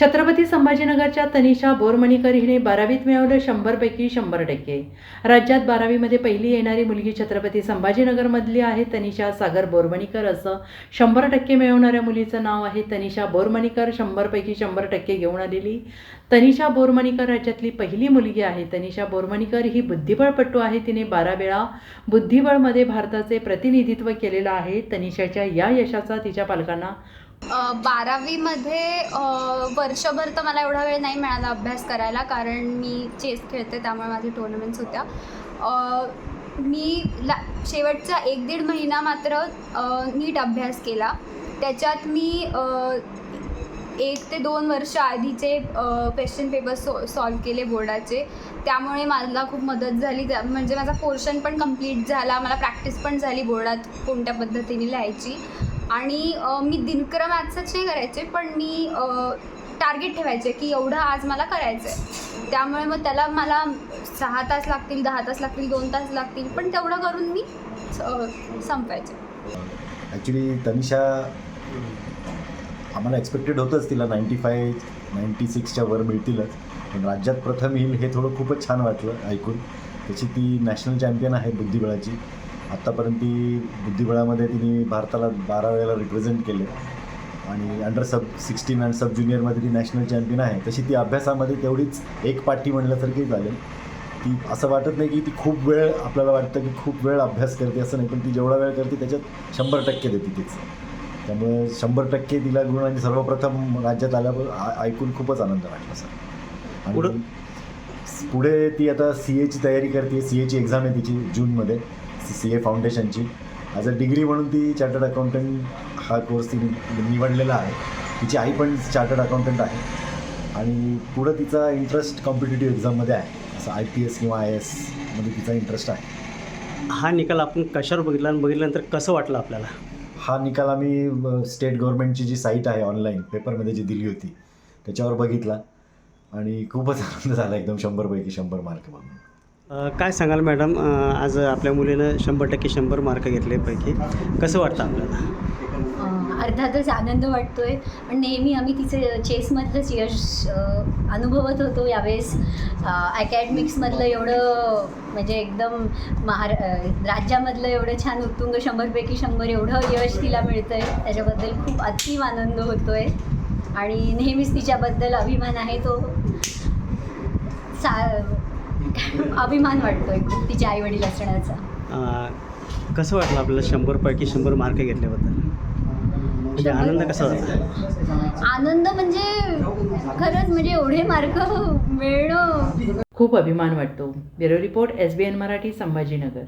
छत्रपती संभाजीनगरच्या तनिषा बोरमणीकर हिने बारावीत मिळवलं शंभरपैकी शंभर टक्के. राज्यात बारावीमध्ये पहिली येणारी मुलगी छत्रपती संभाजीनगरमधली आहे तनिषा सागर बोरमणीकर असं शंभर टक्के मिळवणाऱ्या मुलीचं नाव आहे. तनिषा बोरमणीकर शंभरपैकी शंभर टक्के घेऊन आलेली. तनिषा बोरमणीकर राज्यातली पहिली मुलगी आहे. तनिषा बोरमणीकर ही बुद्धिबळपटू आहे. तिने बारा वेळा बुद्धिबळमध्ये भारताचे प्रतिनिधित्व केलेलं आहे. तनिषाच्या या यशाचा तिच्या पालकांना बारावीमध्ये वर्षभर तर मला एवढा वेळ नाही मिळाला अभ्यास करायला कारण मी चेस खेळते त्यामुळे माझे टुर्नामेंट्स होत्या. मी ला शेवटचा एक दीड महिना मात्र नीट अभ्यास केला. त्याच्यात मी एक ते दोन वर्ष आधीचे क्वेश्चन पेपर सॉ सॉल्व केले बोर्डाचे. त्यामुळे मला खूप मदत झाली. त्या म्हणजे माझा पोर्शन पण कंप्लीट झाला. मला प्रॅक्टिस पण झाली बोर्डात कोणत्या पद्धतीने लिहायची. आणि मी दिनक्रम आजच नाही करायचे पण मी टार्गेट ठेवायचे की एवढं आज मला करायचं आहे त्यामुळे मग त्याला मला सहा तास लागतील दहा तास लागतील दोन तास लागतील पण तेवढं करून मी संपायचे. ॲक्च्युली तनिषा आम्हाला एक्सपेक्टेड होतंच तिला नाईंटी फाय नाईंटी सिक्सच्या वर मिळतीलच. पण राज्यात प्रथम येईल हे थोडं खूपच छान वाटलं ऐकून. त्याची ती नॅशनल चॅम्पियन आहे बुद्धिबळाची. आत्तापर्यंत ती बुद्धिबळामध्ये तिने भारताला बारा वेळेला रिप्रेझेंट केले. आणि अंडर सब सिक्स्टीन आणि सब ज्युनियरमध्ये ती नॅशनल चॅम्पियन आहे. तशी ती अभ्यासामध्ये तेवढीच एक पाठी म्हणल्यासारखी चालेल ती असं वाटत नाही की ती खूप वेळ आपल्याला वाटतं की खूप वेळ अभ्यास करते असं नाही पण ती जेवढा वेळ करते त्याच्यात शंभर टक्के देते तीच. त्यामुळे शंभर टक्के तिला गुण आणि सर्वप्रथम राज्यात आल्यावर ऐकून खूपच आनंद वाटला सर. पुढे? ती आता सी एची तयारी करते. सी एची एक्झाम आहे तिची जूनमध्ये. सी ए फाउंडेशनची ॲज अ डिग्री म्हणून ती चार्टर्ड अकाउंटंट हा कोर्स तिने निवडलेला आहे. तिची आई पण चार्टर्ड अकाउंटंट आहे. आणि पुढं तिचा इंटरेस्ट कॉम्पिटेटिव्ह एक्झाममध्ये आहे. असं आय पी एस किंवा आय एसमध्ये तिचा इंटरेस्ट आहे. हा निकाल आपण कशावर बघितला आणि बघितल्यानंतर कसं वाटलं आपल्याला? हा निकाल आम्ही स्टेट गव्हर्नमेंटची जी साईट आहे ऑनलाईन पेपरमध्ये जी दिली होती त्याच्यावर बघितला. आणि खूपच आनंद झाला एकदम शंभरपैकी शंभर मार्क बघून. अ, काय सांगाल मॅडम? आज आपल्या मुलीनं शंभर टक्के शंभर मार्क घेतले पैकी कसं वाटतं आपल्याला? अर्थातच आनंद वाटतोय. पण नेहमी आम्ही तिचे चेसमधलंच यश अनुभवत होतो यावेळेस. अकॅडमिक्समधलं एवढं म्हणजे एकदम महार राज्यामधलं एवढं छान उत्तुंग शंभरपैकी शंभर एवढं यश तिला मिळतं आहे त्याच्याबद्दल खूप अतिव आनंद होतो आहे आणि नेहमीच तिच्याबद्दल अभिमान आहे तो. सा अभिमान वाटतोय खूप तिच्या आईवडील असण्याचा. अ, कसं वाटलं आपल्याला शंभर पैकी शंभर मार्क घेतल्याबद्दल? म्हणजे आनंद कसा होता? आनंद म्हणजे खरंच म्हणजे एवढे मार्क मिळणं. खूप अभिमान वाटतो. Bureau report S B N Marathi Sambhajinagar.